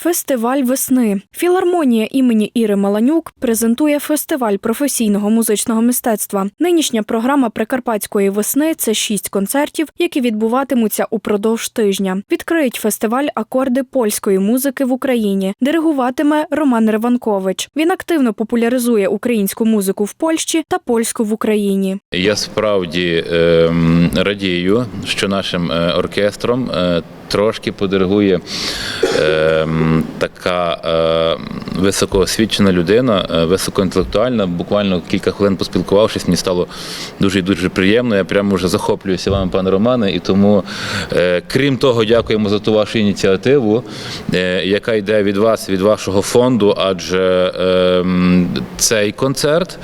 Фестиваль весни. Філармонія імені Іри Маланюк презентує фестиваль професійного музичного мистецтва. Нинішня програма Прикарпатської весни це шість концертів, які відбуватимуться упродовж тижня. Відкриють фестиваль акорди польської музики в Україні. Диригуватиме Роман Риванкович. Він активно популяризує українську музику в Польщі та польську в Україні. Я справді ем, радію, що нашим е, оркестром е, трошки подиригує ем, така е, високоосвічена людина, е, високоінтелектуальна. Буквально кілька хвилин поспілкувавшись, мені стало дуже і дуже приємно. Я прямо вже захоплююся вами, пане Романе. І тому, е, крім того, дякуємо за ту вашу ініціативу, е, яка йде від вас, від вашого фонду, адже ем, цей концерт,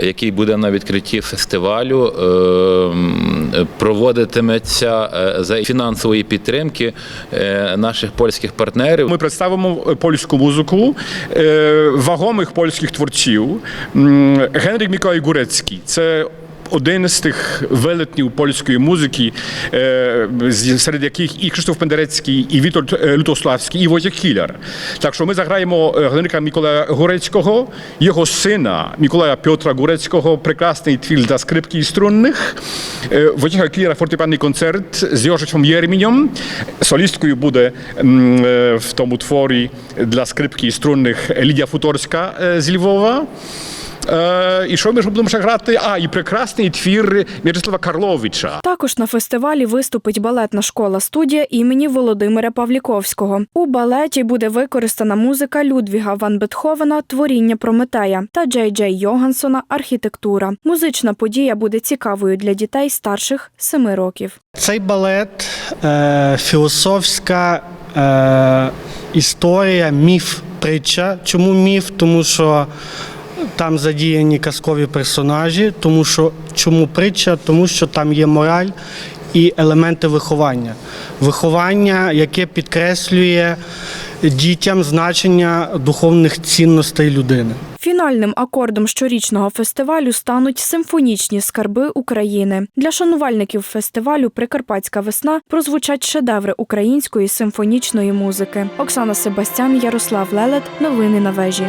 який буде на відкритті фестивалю, ем, проводитиметься е, за фінансової підтримки е, наших польських партнерів. Ми представимо е, польську музику е, вагомих польських творців. Генрік Миколай Гурецький це один з тих велетнів польської музики, е, серед яких і Крzysztof Пендерецький, і Вітольд е, Лютославський, і Войciech Хіляр. Так що ми заграємо е, Генрика Миколая Гурецького, його сина Миколая Петра Гурецького, прекрасний твір для скрипки і струнних, Войciecha Хіляра фортепіанний концерт з Йошичем Єрміньом. Солісткою буде в тому творі для скрипки і струнних Лідія Футорська з Львова. Е, і що ми ж будемо ще грати? А, і прекрасний твір М'ячеслава Карловича. Також на фестивалі виступить балетна школа студія імені Володимира Павліковського. У балеті буде використана музика Людвіга Ван Бетховена Творіння Прометея та Джей Джей Йогансона Архітектура. Музична подія буде цікавою для дітей старших семи років. Цей балет е, філософська е, історія, міф, притча. Чому міф? Тому що там задіяні казкові персонажі, тому що чому притча? Тому що там є мораль і елементи виховання. Виховання, яке підкреслює дітям значення духовних цінностей людини. Фінальним акордом щорічного фестивалю стануть симфонічні скарби України. Для шанувальників фестивалю Прикарпатська весна прозвучать шедеври української симфонічної музики. Оксана Себастян, Ярослав Лелет. Новини на вежі.